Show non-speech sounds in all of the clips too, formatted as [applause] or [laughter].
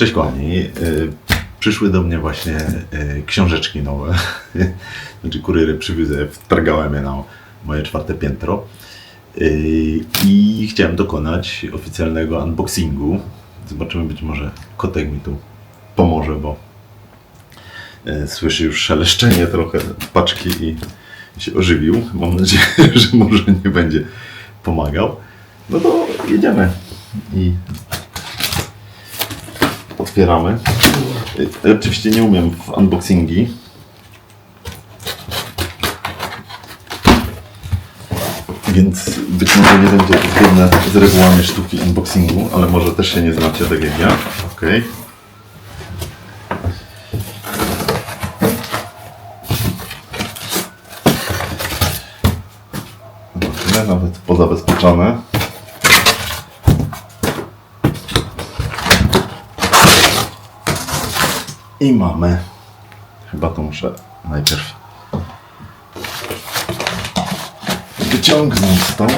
Cześć kochani. Y, Przyszły do mnie właśnie y, książeczki nowe. [laughs] Znaczy kuriery przywiozę, wtargałem je na moje czwarte piętro. Y, I chciałem dokonać oficjalnego unboxingu. Zobaczymy, być może kotek mi tu pomoże, bo słyszy już szeleszczenie trochę paczki i się ożywił. Mam nadzieję, [laughs] że może nie będzie pomagał. No to jedziemy i otwieramy. Oczywiście nie umiem w unboxingi. Więc być może nie będzie to zgodne z regułami sztuki unboxingu, ale może też się nie znacie tak jak ja. Ok. Zobaczymy, nawet pozabezpieczone. I mamy. Chyba to muszę najpierw wyciągnąć stąd.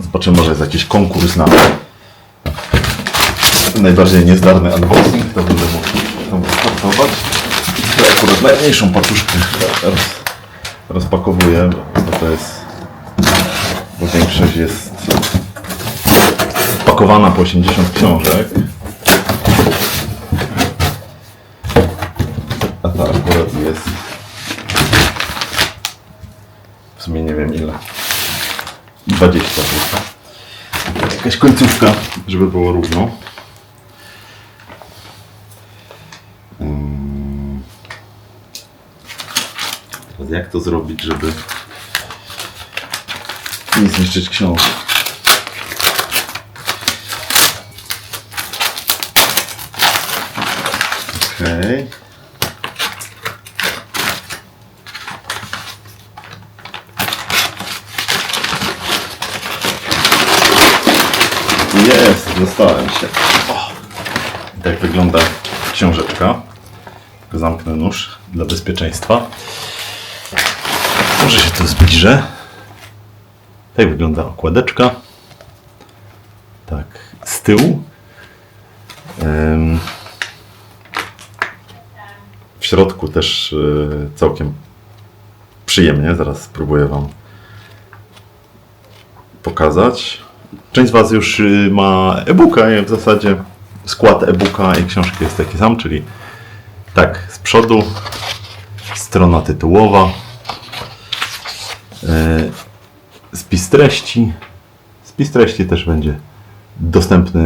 Zobaczymy, może jest jakiś konkurs na najbardziej niezdarny unboxing, to będę mógł tam wystartować. Ja akurat najmniejszą paczuszkę roz, rozpakowuję, bo to jest, bo większość jest pakowana po 80 książek. A ta akurat jest w sumie nie wiem ile. 20 chyba. Jakaś końcówka, żeby było równo. Ym. Teraz jak to zrobić, żeby nie zniszczyć książek? Okej. Jest, dostałem się. O. Tak wygląda książeczka. Zamknę nóż dla bezpieczeństwa. Może się to zbliżę. Tak wygląda okładeczka. Tak, z tyłu. Środku też y, całkiem przyjemnie. Zaraz spróbuję Wam pokazać. Część z Was już y, ma e-booka i w zasadzie skład e-booka i książki jest taki sam, czyli tak, z przodu strona tytułowa, y, spis treści. Spis treści też będzie dostępny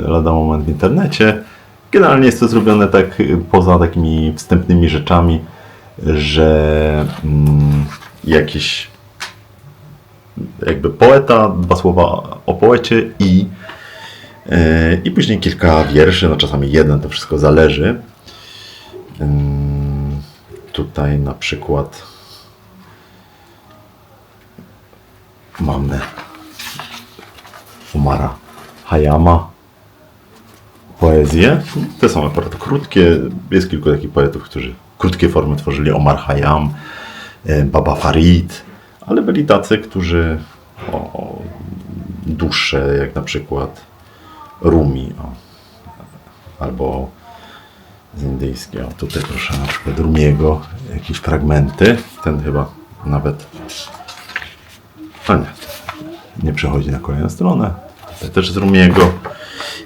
lada moment w internecie. Generalnie jest to zrobione tak y, poza takimi wstępnymi rzeczami, że mm, jakiś jakby poeta, dwa słowa o poecie i, yy, i później kilka wierszy, no czasami jeden, to wszystko zależy. Ym, tutaj na przykład mamy Umara Hayama poezję. Te są akurat krótkie. Jest kilku takich poetów, którzy krótkie formy tworzyli. Omar Hayam, e, Baba Farid, ale byli tacy, którzy o, dłuższe, jak na przykład Rumi o, albo z indyjskiego. Tutaj proszę na przykład Rumiego, jakieś fragmenty. Ten chyba nawet. A nie, nie przechodzi na kolejną stronę. Tutaj też z Rumiego.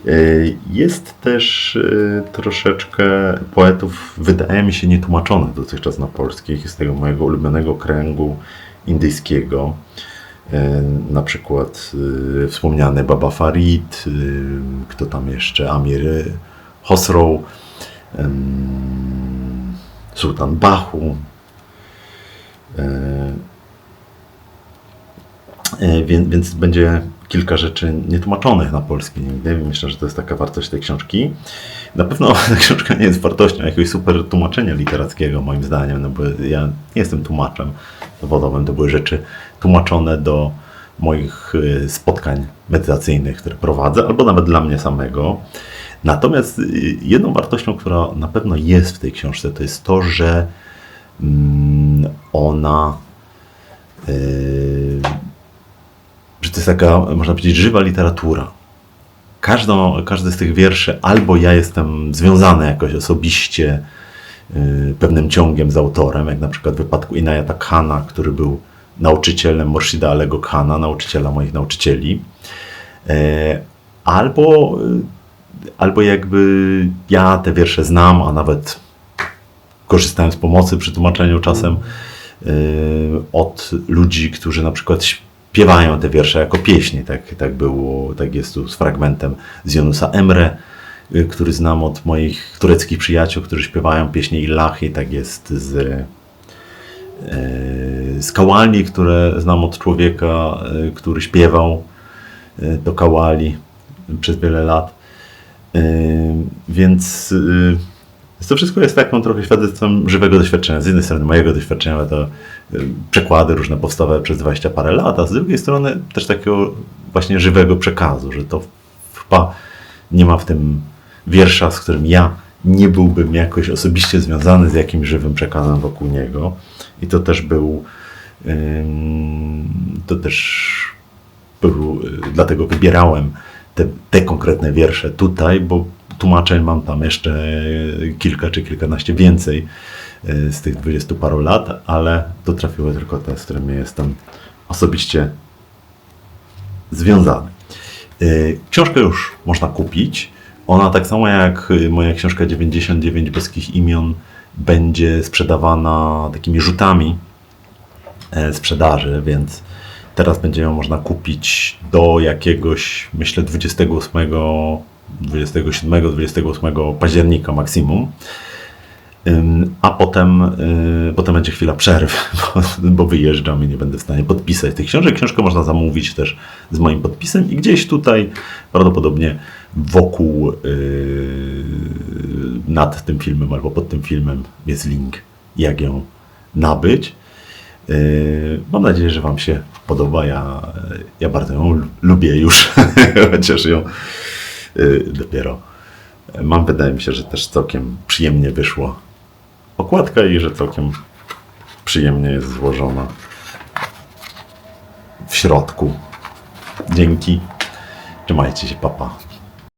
Y, Jest też y, troszeczkę poetów, wydaje mi się, nietłumaczonych dotychczas na polskich, z tego mojego ulubionego kręgu indyjskiego. Y, Na przykład wspomniany Baba Farid, kto tam jeszcze, Amir Hosrow, Sultan Bahu. E, Więc, więc będzie kilka rzeczy nietłumaczonych na polski. Nie wiem, myślę, że to jest taka wartość tej książki. Na pewno [laughs] ta książka nie jest wartością jakiegoś super tłumaczenia literackiego, moim zdaniem, no bo ja nie jestem tłumaczem zawodowym. To były rzeczy tłumaczone do moich y, spotkań medytacyjnych, które prowadzę, albo nawet dla mnie samego. Natomiast y, jedną wartością, która na pewno jest w tej książce, to jest to, że mm, ona to jest taka, można powiedzieć, żywa literatura. Każdą, każdy z tych wierszy albo ja jestem związany jakoś osobiście y, pewnym ciągiem z autorem, jak na przykład w wypadku Inayata Khana, który był nauczycielem Morshida Alego Khana, nauczyciela moich nauczycieli. E, Albo, y, albo jakby ja te wiersze znam, a nawet korzystałem z pomocy przy tłumaczeniu czasem y, od ludzi, którzy na przykład śpiewają te wiersze jako pieśni. Tak, tak było, tak jest tu z fragmentem z Jonusa Emre, y, który znam od moich tureckich przyjaciół, którzy śpiewają pieśni Ilahi, tak jest z, y, z kawali, które znam od człowieka, y, który śpiewał do kawali przez wiele lat. Więc to wszystko jest taką trochę świadectwem żywego doświadczenia. Z jednej strony mojego doświadczenia, ale to przekłady różne powstawały przez 20 parę lat, a z drugiej strony też takiego właśnie żywego przekazu, że to chyba nie ma w tym wiersza, z którym ja nie byłbym jakoś osobiście związany z jakimś żywym przekazem wokół niego. I to też był to też był, y, dlatego wybierałem te, te konkretne wiersze tutaj, bo tłumaczeń mam tam jeszcze kilka czy kilkanaście więcej y, z tych dwudziestu paru lat, ale dotrafiły tylko te, z którymi jestem osobiście związany. Y, Książkę już można kupić. Ona tak samo jak moja książka 99 boskich imion będzie sprzedawana takimi rzutami e, sprzedaży, więc teraz będzie ją można kupić do jakiegoś, myślę, 28, 27, 28 października maksimum. A potem, y, potem będzie chwila przerwy, [laughs] bo, bo wyjeżdżam i nie będę w stanie podpisać tych książek. Książkę można zamówić też z moim podpisem i gdzieś tutaj prawdopodobnie wokół y, nad tym filmem albo pod tym filmem jest link, jak ją nabyć. Yy, Mam nadzieję, że Wam się podoba. Ja, ja bardzo ją lu- lubię już, [laughs] chociaż ją dopiero mam. Wydaje mi się, że też całkiem przyjemnie wyszło okładka i że całkiem przyjemnie jest złożona w środku. Dzięki. Trzymajcie się, papa.